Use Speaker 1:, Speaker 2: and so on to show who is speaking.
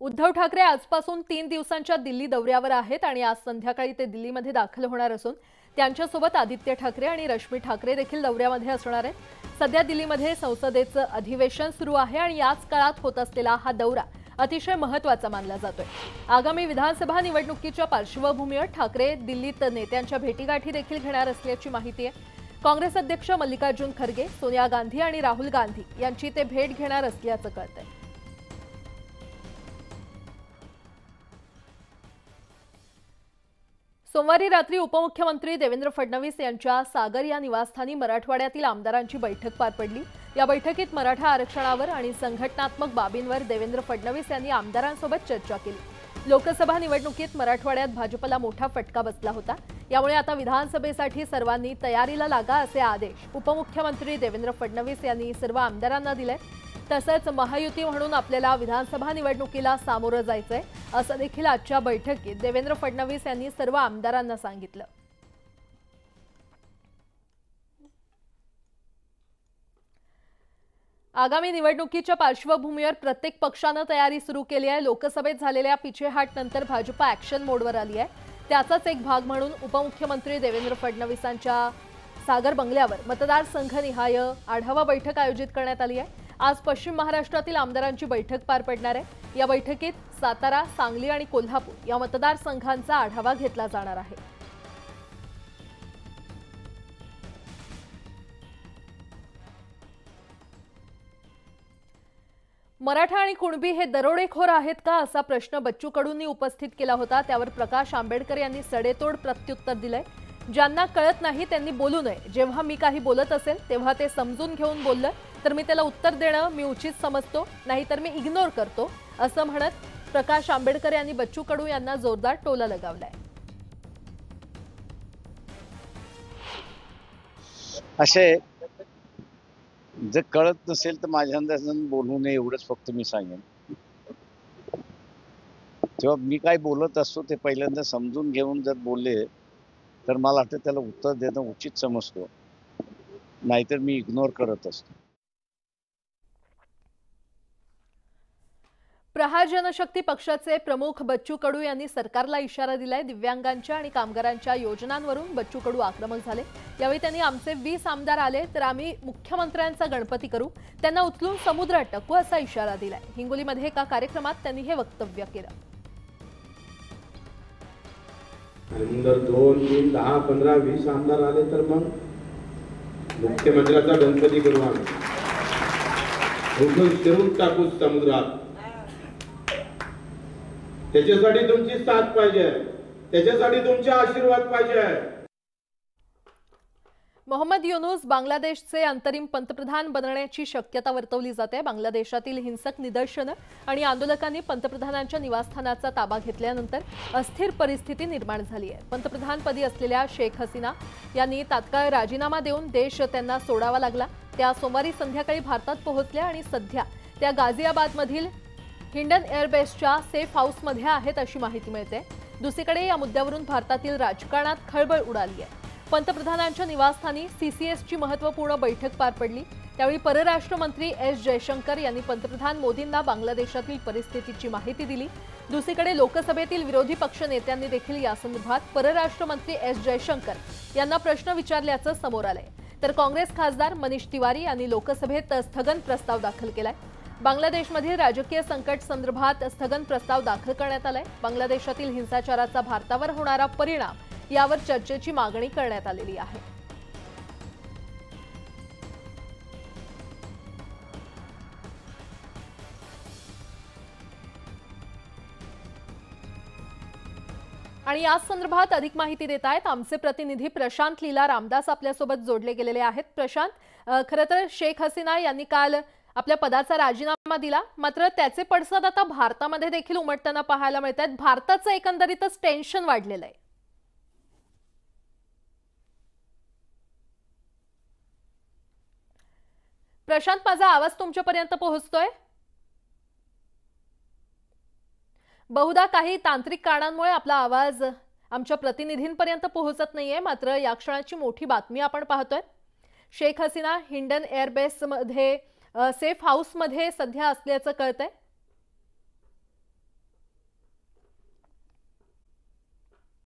Speaker 1: उद्धव ठाकरे आजपासून तीन दिवसांच्या दिल्ली दौऱ्यावर आहेत आणि आज संध्याकाळी ते दिल्लीमध्ये दाखल होणार असून त्यांच्यासोबत आदित्य ठाकरे आणि रश्मी ठाकरे देखील दौऱ्यामध्ये असणार आहेत. सध्या दिल्लीमध्ये संसदेचं अधिवेशन सुरू आहे आणि याच काळात होत असलेला हा दौरा अतिशय महत्त्वाचा मानला जातोय. आगामी विधानसभा निवडणुकीच्या पार्श्वभूमीवर ठाकरे दिल्लीत नेत्यांच्या भेटीगाठी देखील घेणार असल्याची माहिती आहे. काँग्रेस अध्यक्ष मल्लिकार्जुन खरगे सोनिया गांधी आणि राहुल गांधी यांची ते भेट घेणार असल्याचं कळतंय. सोमवारी रात्री उपमुख्यमंत्री देवेंद्र फडणवीस यांच्या सागर या निवासस्थानी मराठवाड्यातील आमदारांची बैठक पार पडली. या बैठकीत मराठा आरक्षणावर आणि संघटनात्मक बाबींवर देवेंद्र फडणवीस यांनी आमदारांसोबत चर्चा केली. लोकसभा निवडणुकीत मराठवाड्यात भाजपला मोठा फटका बसला होता. यामुळे आता विधानसभेसाठी सर्वांनी तयारीला लागा असे आदेश उपमुख्यमंत्री देवेंद्र फडणवीस यांनी सर्व आमदारांना दिले तसंच महायुती म्हणून आपल्याला विधानसभा निवडणुकीला सामोरं जायचंय असं देखील आजच्या बैठकीत देवेंद्र फडणवीस यांनी सर्व आमदारांना सांगितलं. आगामी निवडणुकीच्या पार्श्वभूमीवर प्रत्येक पक्षानं तयारी सुरू केली आहे. लोकसभेत झालेल्या पिछेहाट नंतर ॲक्शन मोडवर आली आहे. त्याचाच एक भाग म्हणून उपमुख्यमंत्री देवेंद्र फडणवीसांच्या सागर बंगल्यावर मतदारसंघनिहाय आढावा बैठक आयोजित करण्यात आली आहे. आज पश्चिम महाराष्ट्रातील आमदारांची बैठक पार पडणार आहे. या बैठकीत सातारा सांगली आणि कोल्हापूर या मतदारसंघांचा आढावा घेतला जाणार आहे. मराठा आणि कुणबी हे दरोडेखोर आहेत का असा प्रश्न बच्चू कडूंनी उपस्थित केला होता. त्यावर प्रकाश आंबेडकर यांनी सडेतोड प्रत्युत्तर दिलंय. ज्यांना कळत नाही त्यांनी बोलू नये. जेव्हा मी काही बोलत असेल तेव्हा ते समजून घेऊन बोललं तर मी त्याला उत्तर देणं मी उचित समजतो नाहीतर मी इग्नोर करतो असं म्हणत प्रकाश आंबेडकर यांनी बच्चू कडू यांना जोरदार टोला लगावलाय.
Speaker 2: असे जर कळत नसेल तर माझ्या अंदाजानं बोलू नये एवढंच फक्त मी सांगेन. तेव्हा मी काय बोलत असतो ते पहिल्यांदा समजून घेऊन जर बोलले तर मला वाटतं त्याला उत्तर देणं उचित समजतो. नाहीतर मी इग्नोर करत असतो.
Speaker 1: प्रहार जनशक्ती पक्षाचे प्रमुख बच्चू कडू यांनी सरकारला इशारा दिलाय. दिव्यांगांच्या आणि कामगारांच्या योजनांवरून बच्चू कडू आक्रमक झाले. यावेळी त्यांनी आमचे वीस आमदार आले तर आम्ही मुख्यमंत्र्यांचा गणपती करू. त्यांना उचलून समुद्रात टाकू असा इशारा दिलाय. हिंगोलीमध्ये एका कार्यक्रमात त्यांनी हे वक्तव्य केलं.
Speaker 3: आणि जर दोन तीन दहा पंधरा वीस आमदार आले तर मग मुख्यमंत्र्याचा गणपती करू आम्ही. उठून शिरून टाकू समुद्रात. त्याच्यासाठी तुमची साथ पाहिजे. त्याच्यासाठी तुमचे आशीर्वाद पाहिजे.
Speaker 1: मोहम्मद युनूस बांगलादेशचे अंतरिम पंतप्रधान बनण्याची शक्यता वर्तवली जाते. बांगलादेशातील हिंसक निदर्शनं आणि आंदोलकांनी पंतप्रधानांच्या निवासस्थानाचा ताबा घेतल्यानंतर अस्थिर परिस्थिती निर्माण झाली आहे. पंतप्रधानपदी असलेल्या शेख हसीना यांनी तात्काळ राजीनामा देऊन देश त्यांना सोडावा लागला. त्या सोमवारी संध्याकाळी भारतात पोहोचल्या आणि सध्या त्या गाझियाबादमधील हिंडन एअरबेसच्या सेफ हाऊसमध्ये आहेत अशी माहिती मिळते. दुसरीकडे या मुद्द्यावरून भारतातील राजकारणात खळबळ उडाली आहे. पंतप्रधानांच्या निवासस्थानी सीसीएसची महत्त्वपूर्ण बैठक पार पडली. त्यावेळी परराष्ट्र मंत्री एस जयशंकर यांनी पंतप्रधान मोदींना बांगलादेशातील परिस्थितीची माहिती दिली. दुसरीकडे लोकसभेतील विरोधी पक्ष नेत्यांनी देखील यासंदर्भात परराष्ट्र मंत्री एस जयशंकर यांना प्रश्न विचारल्याचं समोर आलंय. तर काँग्रेस खासदार मनीष तिवारी यांनी लोकसभेत स्थगन प्रस्ताव दाखल केलाय. बांगलादेशमधील राजकीय संकट संदर्भात स्थगन प्रस्ताव दाखल करण्यात आलाय. बांगलादेशातील हिंसाचाराचा भारतावर होणारा परिणाम यावर चर्चेची मागणी करण्यात आलेली आहे. आणि याच संदर्भात अधिक माहिती देत आहेत आमचे प्रतिनिधी प्रशांत लीला रामदास आपल्यासोबत जोडले गेलेले आहेत. प्रशांत खरं तर शेख हसीना यांनी काल आपल्या पदाचा राजीनामा दिला. मात्र त्याचे पडसाद आता भारतामध्ये देखील उमटताना पाहायला मिळत आहेत भारताचं एकंदरीतच टेन्शन वाढलेलं आहे. प्रशांत माझा आवाज तुमच्यापर्यंत पोहोचतोय? बहुधा काही तांत्रिक कारणांमुळे आपला आवाज आमच्या प्रतिनिधींपर्यंत पोहोचत नाहीये मात्र या क्षणाची मोठी बातमी आपण पाहतोय. शेख हसीना हिंडन एअरबेसमध्ये सेफ हाऊसमध्ये सध्या असल्याचं कळतंय.